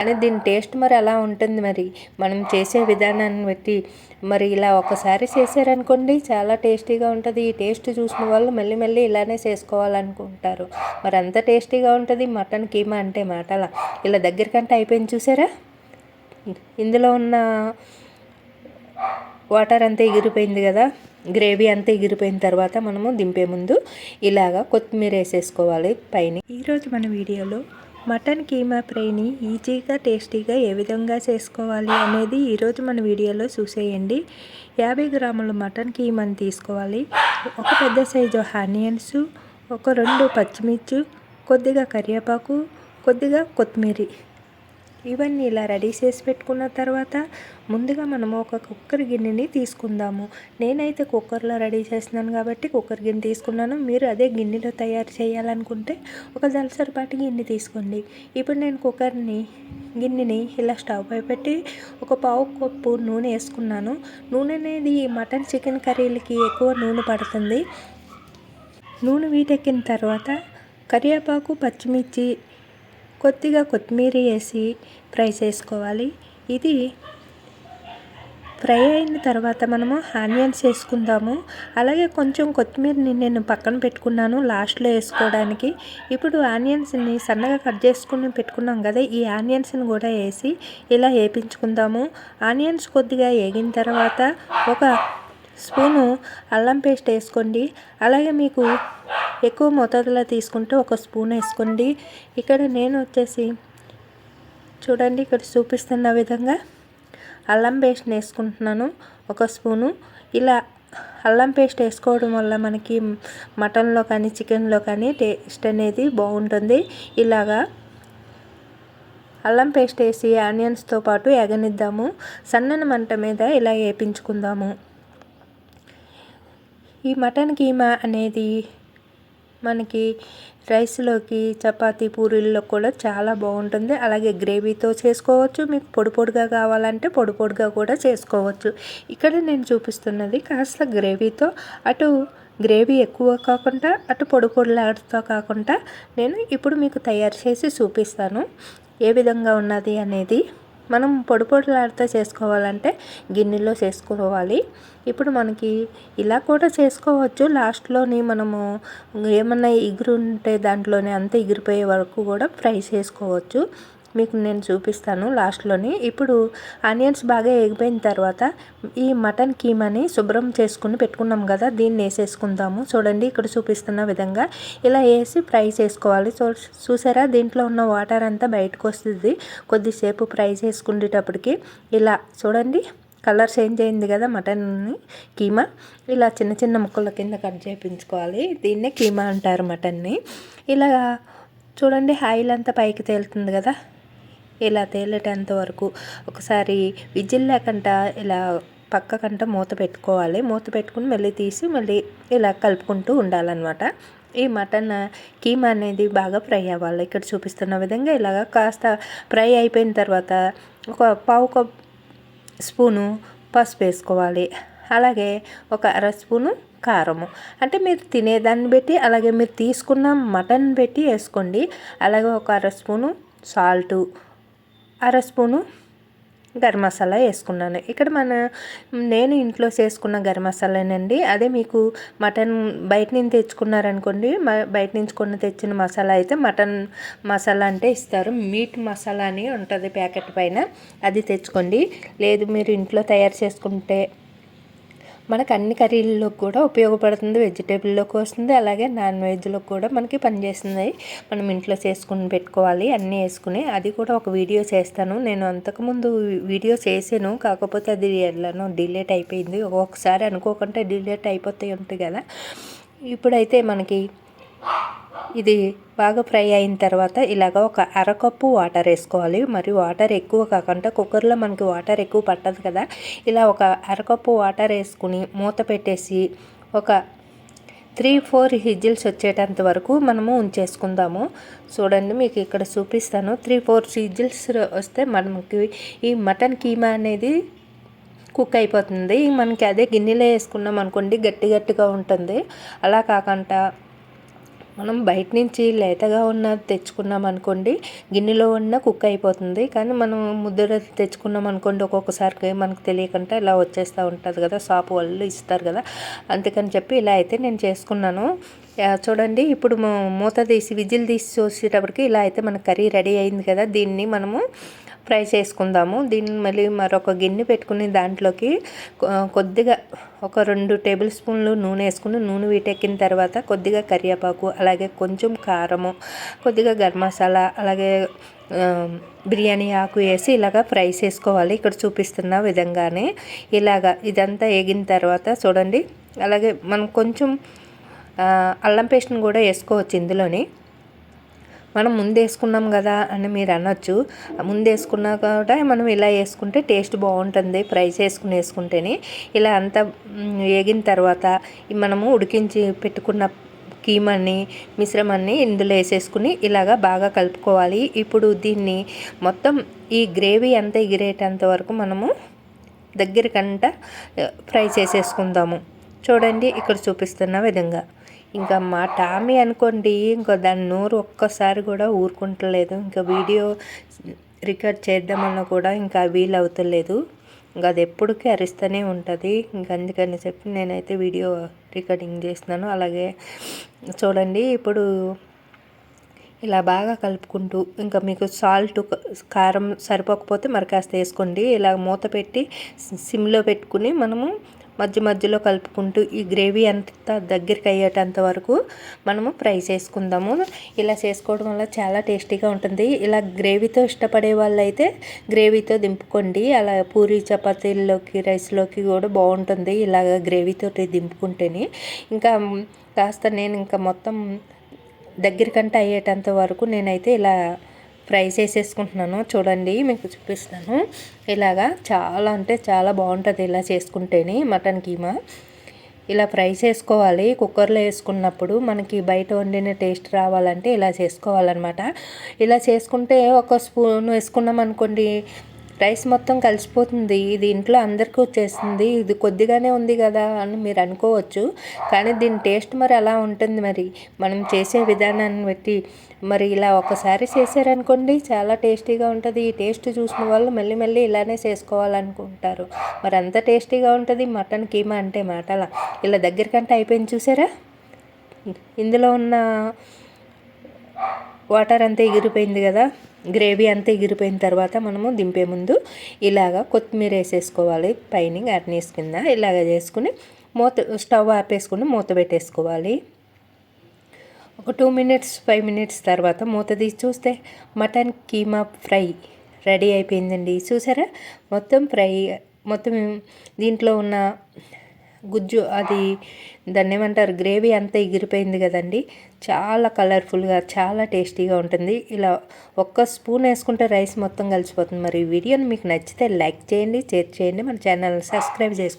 కానీ దీని టేస్ట్ మరి అలా ఉంటుంది మరి. మనం చేసే విధానాన్ని బట్టి మరి ఇలా ఒకసారి చేసారనుకోండి చాలా టేస్టీగా ఉంటుంది. ఈ టేస్ట్ చూసిన వాళ్ళు మళ్ళీ మళ్ళీ ఇలానే చేసుకోవాలనుకుంటారు. మరి అంత టేస్టీగా ఉంటుంది మటన్ కీమా అంటే మాటల. ఇలా దగ్గరికంటే అయిపోయింది చూసారా? ఇందులో ఉన్న వాటర్ అంతా ఎగిరిపోయింది కదా. గ్రేవీ అంతా ఎగిరిపోయిన తర్వాత మనము దింపే ముందు ఇలాగా కొత్తిమీర వేసేసుకోవాలి పైన. ఈరోజు మన వీడియోలో మటన్ కీమా ఫ్రైని ఈజీగా టేస్టీగా ఏ విధంగా చేసుకోవాలి అనేది ఈరోజు మన వీడియోలో చూసేయండి. యాభై గ్రాముల మటన్ కీమాని తీసుకోవాలి. ఒక పెద్ద సైజు ఆనియన్స్ ఒక రెండు పచ్చిమిర్చి కొద్దిగా కరివేపాకు కొద్దిగా కొత్తిమీర. ఇవన్నీ ఇలా రెడీ చేసి పెట్టుకున్న తర్వాత ముందుగా మనము ఒక కుక్కర్ గిన్నెని తీసుకుందాము. నేనైతే కుక్కర్లో రెడీ చేస్తున్నాను కాబట్టి కుక్కర్ గిన్నె తీసుకున్నాను. మీరు అదే గిన్నెలో తయారు చేయాలనుకుంటే ఒక దలసరిపాటి గిన్నె తీసుకోండి. ఇప్పుడు నేను కుక్కర్ని గిన్నెని ఇలా స్టవ్ పై పెట్టి ఒక పావు కప్పు నూనె వేసుకున్నాను. నూనె అనేది మటన్ చికెన్ కర్రీలకి ఎక్కువ నూనె పడుతుంది. నూనె వీటెక్కిన తర్వాత కరివేపాకు పచ్చిమిర్చి కొద్దిగా కొత్తిమీర వేసి ఫ్రై చేసుకోవాలి. ఇది ఫ్రై అయిన తర్వాత మనము ఆనియన్స్ వేసుకుందాము. అలాగే కొంచెం కొత్తిమీరని నేను పక్కన పెట్టుకున్నాను లాస్ట్లో వేసుకోవడానికి. ఇప్పుడు ఆనియన్స్ని సన్నగా కట్ చేసుకుని పెట్టుకున్నాం కదా ఈ ఆనియన్స్ని కూడా వేసి ఇలా వేపించుకుందాము. ఆనియన్స్ కొద్దిగా వేగిన తర్వాత ఒక స్పూను అల్లం పేస్ట్ వేసుకోండి. అలాగే మీకు ఎక్కువ మోతాదులో తీసుకుంటే ఒక స్పూన్ వేసుకోండి. ఇక్కడ నేను వచ్చేసి చూడండి ఇక్కడ చూపిస్తున్న విధంగా అల్లం పేస్ట్ వేసుకుంటున్నాను ఒక స్పూను. ఇలా అల్లం పేస్ట్ వేసుకోవడం వల్ల మనకి మటన్లో కానీ చికెన్లో కానీ టేస్ట్ అనేది బాగుంటుంది. ఇలాగా అల్లం పేస్ట్ వేసి ఆనియన్స్తో పాటు ఎగనిద్దాము. సన్నని మంట మీద ఇలా వేపించుకుందాము. ఈ మటన్ కీమా అనేది మనకి రైస్లోకి చపాతి పూరీల్లో కూడా చాలా బాగుంటుంది. అలాగే గ్రేవీతో చేసుకోవచ్చు. మీకు పొడి పొడిగా కావాలంటే పొడి పొడిగా కూడా చేసుకోవచ్చు. ఇక్కడ నేను చూపిస్తున్నది కాస్త గ్రేవీతో. అటు గ్రేవీ ఎక్కువ కాకుండా అటు పొడి పొడిలాడుతో కాకుండా నేను ఇప్పుడు మీకు తయారు చేసి చూపిస్తాను. ఏ విధంగా ఉన్నది అనేది. మనం పొడి పొడిలాడితే చేసుకోవాలంటే గిన్నెలో చేసుకోవాలి. ఇప్పుడు మనకి ఇలా కూడా చేసుకోవచ్చు. లాస్ట్లోని మనము ఏమన్నా ఎగురు ఉంటే దాంట్లోనే అంత ఎగిరిపోయే వరకు కూడా ఫ్రై చేసుకోవచ్చు. మీకు నేను చూపిస్తాను లాస్ట్లోని. ఇప్పుడు ఆనియన్స్ బాగా ఎగిపోయిన తర్వాత ఈ మటన్ కీమాని శుభ్రం చేసుకుని పెట్టుకున్నాం కదా దీన్ని వేసేసుకుందాము. చూడండి ఇక్కడ చూపిస్తున్న విధంగా ఇలా వేసి ఫ్రై చేసుకోవాలి. చూ చూసారా దీంట్లో ఉన్న వాటర్ అంతా బయటకు వస్తుంది. కొద్దిసేపు ఫ్రై చేసుకునేటప్పటికి ఇలా చూడండి కలర్ చేంజ్ అయింది కదా మటన్ని కీమా. ఇలా చిన్న చిన్న ముక్కల కింద కట్ చేయించుకోవాలి. దీన్నే కీమా అంటారు మటన్ని. ఇలా చూడండి ఆయిల్ అంతా పైకి తేలుతుంది కదా. ఇలా తేలేటంత వరకు ఒకసారి విజిల్ లేకుండా ఇలా పక్కకంట మూత పెట్టుకోవాలి. మూత పెట్టుకుని మళ్ళీ తీసి మళ్ళీ ఇలా కలుపుకుంటూ ఉండాలన్నమాట. ఈ మటన్ కీమా అనేది బాగా ఫ్రై అవ్వాలి. ఇక్కడ చూపిస్తున్న విధంగా ఇలాగ కాస్త ఫ్రై అయిపోయిన తర్వాత ఒక పావు కప్ స్పూను పసుపు వేసుకోవాలి. అలాగే ఒక అర స్పూను కారము. అంటే మీరు తినేదాన్ని బట్టి అలాగే మీరు తీసుకున్న మటన్ పెట్టి వేసుకోండి. అలాగే ఒక అర స్పూను సాల్టు అర స్పూను గరం మసాలా వేసుకున్నాను. ఇక్కడ మన నేను ఇంట్లో చేసుకున్న గరం మసాలానండి. అదే మీకు మటన్ బయట నుంచి తెచ్చుకున్నారనుకోండి బయట నుంచి కొన్ని తెచ్చిన మసాలా అయితే మటన్ మసాలా అంటే ఇస్తారు. మీట్ మసాలా అని ఉంటుంది ప్యాకెట్ పైన. అది తెచ్చుకోండి. లేదు మీరు ఇంట్లో తయారు చేసుకుంటే మనకు అన్ని కర్రీల్లో కూడా ఉపయోగపడుతుంది. వెజిటేబుల్లోకి వస్తుంది. అలాగే నాన్ వెజ్లో కూడా మనకి పనిచేస్తుంది. మనం ఇంట్లో చేసుకుని పెట్టుకోవాలి. అన్నీ వేసుకుని అది కూడా ఒక వీడియో చేస్తాను. నేను అంతకుముందు వీడియో చేశాను. కాకపోతే అది ఎలానో డిలేట్ అయిపోయింది. ఒక్కొక్కసారి అనుకోకుండా డిలేట్ అయిపోతాయి ఉంటాయి కదా. ఇప్పుడైతే మనకి ఇది బాగా ఫ్రై అయిన తర్వాత ఇలాగ ఒక అరకప్పు వాటర్ వేసుకోవాలి. మరి వాటర్ ఎక్కువ కాకుండా కుక్కర్లో మనకి వాటర్ ఎక్కువ పట్టదు కదా. ఇలా ఒక అరకప్పు వాటర్ వేసుకుని మూత పెట్టేసి ఒక త్రీ ఫోర్ హిజిల్స్ వచ్చేటంత వరకు మనము ఉంచేసుకుందాము. చూడండి మీకు ఇక్కడ చూపిస్తాను. త్రీ ఫోర్ హిజిల్స్ వస్తే మనకి ఈ మటన్ కీమా అనేది కుక్ అయిపోతుంది. మనకి అదే గిన్నెలో వేసుకున్నాం అనుకోండి గట్టి గట్టిగా ఉంటుంది. అలా కాకుండా మనం బయట నుంచి లేతగా ఉన్న తెచ్చుకున్నాం అనుకోండి గిన్నెలో ఉన్న కుక్ అయిపోతుంది. కానీ మనం ముద్ర తెచ్చుకున్నాం అనుకోండి ఒక్కొక్కసారికి మనకు తెలియకుండా ఇలా వచ్చేస్తూ ఉంటుంది కదా షాప్ వాళ్ళు ఇస్తారు కదా. అందుకని చెప్పి ఇలా అయితే నేను చేసుకున్నాను. చూడండి ఇప్పుడు మూత తీసి విజిల్ తీసి చూసేటప్పటికి ఇలా అయితే మన కర్రీ రెడీ అయింది కదా. దీన్ని మనము ఫ్రై చేసుకుందాము. దీన్ని మళ్ళీ మరొక గిన్నె పెట్టుకుని దాంట్లోకి కొద్దిగా ఒక రెండు టేబుల్ స్పూన్లు నూనె వేసుకుని నూనె వీటెక్కిన తర్వాత కొద్దిగా కరివేపాకు అలా అలాగే కొంచెం కారము కొద్దిగా గరం మసాలా అలాగే బిర్యానీ ఆకు వేసి ఇలాగ ఫ్రై చేసుకోవాలి. ఇక్కడ చూపిస్తున్న విధంగానే ఇలాగ ఇదంతా వేగిన తర్వాత చూడండి. అలాగే మనం కొంచెం అల్లం పేస్ట్ని కూడా వేసుకోవచ్చు ఇందులోని. మనం ముందేసుకున్నాం కదా అని మీరు అనొచ్చు. ముందేసుకున్నా కూడా మనం ఇలా వేసుకుంటే టేస్ట్ బాగుంటుంది. ఫ్రై చేసుకుని వేసుకుంటేనే. ఇలా అంతా వేగిన తర్వాత మనము ఉడికించి పెట్టుకున్న కీమని మిశ్రమాన్ని ఇందులో వేసేసుకుని ఇలాగా బాగా కలుపుకోవాలి. ఇప్పుడు దీన్ని మొత్తం ఈ గ్రేవీ అంతా ఎగిరేటంత వరకు మనము దగ్గరికంట ఫ్రై చేసేసుకుందాము. చూడండి ఇక్కడ చూపిస్తున్న విధంగా. ఇంకా మా టామీ అనుకోండి ఇంకా దాని నోరు ఒక్కసారి కూడా ఊరుకుంటలేదు. ఇంకా వీడియో రికార్డ్ చేద్దామన్నా కూడా ఇంకా వీలు అవుతలేదు ఇంకా అది ఎప్పటికీ అరిస్తూనే ఉంటుంది. ఇంకా అందుకని చెప్పి నేనైతే వీడియో రికార్డింగ్ చేస్తున్నాను. అలాగే చూడండి ఇప్పుడు ఇలా బాగా కలుపుకుంటూ ఇంకా మీకు సాల్ట్ కారం సరిపోకపోతే మరి కాస్త వేసుకోండి. ఇలా మూత పెట్టి సిమ్లో పెట్టుకుని మనము మధ్య మధ్యలో కలుపుకుంటూ ఈ గ్రేవీ అంత దగ్గరికి అయ్యేటంత వరకు మనము ఫ్రై చేసుకుందాము. ఇలా చేసుకోవడం వల్ల చాలా టేస్టీగా ఉంటుంది. ఇలా గ్రేవీతో ఇష్టపడే వాళ్ళైతే గ్రేవీతో దింపుకోండి. అలా పూరి చపాతీల్లోకి రైస్లోకి కూడా బాగుంటుంది ఇలాగ గ్రేవీతో దింపుకుంటేనే. ఇంకా కాస్త నేను ఇంకా మొత్తం దగ్గరికంటే అయ్యేటంత వరకు నేనైతే ఇలా ఫ్రై చేసేసుకుంటున్నాను చూడండి మీకు చూపిస్తాను ఇలాగా చాలా అంటే చాలా బాగుంటుంది ఇలా చేసుకుంటేనే మటన్ కీమా. ఇలా ఫ్రై చేసుకోవాలి కుక్కర్లో వేసుకున్నప్పుడు మనకి బయట వండిన టేస్ట్ రావాలంటే ఇలా చేసుకోవాలన్నమాట. ఇలా చేసుకుంటే ఒక స్పూన్ వేసుకున్నాం అనుకోండి రైస్ మొత్తం కలిసిపోతుంది. ఇది ఇంట్లో అందరికీ వచ్చేసింది ఇది కొద్దిగానే ఉంది కదా అని మీరు అనుకోవచ్చు. కానీ దీని టేస్ట్ మరి అలా ఉంటుంది మరి. మనం చేసే విధానాన్ని బట్టి. మరి ఇలా ఒకసారి చేశారనుకోండి చాలా టేస్టీగా ఉంటుంది. ఈ టేస్ట్ చూసిన వాళ్ళు మళ్ళీ మళ్ళీ ఇలానే చేసుకోవాలనుకుంటారు. మరి అంత టేస్టీగా ఉంటుంది మటన్ కీమా అంటే మాటలా. ఇలా దగ్గరికంటే అయిపోయింది చూసారా? ఇందులో ఉన్న వాటర్ అంతా ఎగిరిపోయింది కదా. గ్రేవీ అంతా ఎగిరిపోయిన తర్వాత మనము దింపే ముందు ఇలాగ కొత్తిమీర వేసేసుకోవాలి. పైన గార్నిష్ కింద ఇలాగ చేసుకుని మూత స్టవ్ ఆపేసుకుని మూత పెట్టేసుకోవాలి. ఒక టూ మినిట్స్ ఫైవ్ మినిట్స్ తర్వాత మూత తీసి చూస్తే మటన్ కీమా ఫ్రై రెడీ అయిపోయిందండి. చూసారా? మొత్తం ఫ్రై మొత్తం దీంట్లో ఉన్న గుజ్జు అది దాన్ని ఏమంటారు గ్రేవీ అంతా ఎగిరిపోయింది కదండి. చాలా కలర్ఫుల్గా చాలా టేస్టీగా ఉంటుంది. ఇలా ఒక్క స్పూన్ వేసుకుంటే రైస్ మొత్తం కలిసిపోతుంది. మరి ఈ వీడియోని మీకు నచ్చితే లైక్ చేయండి షేర్ చేయండి. మన ఛానల్ని సబ్స్క్రైబ్ చేసుకోండి.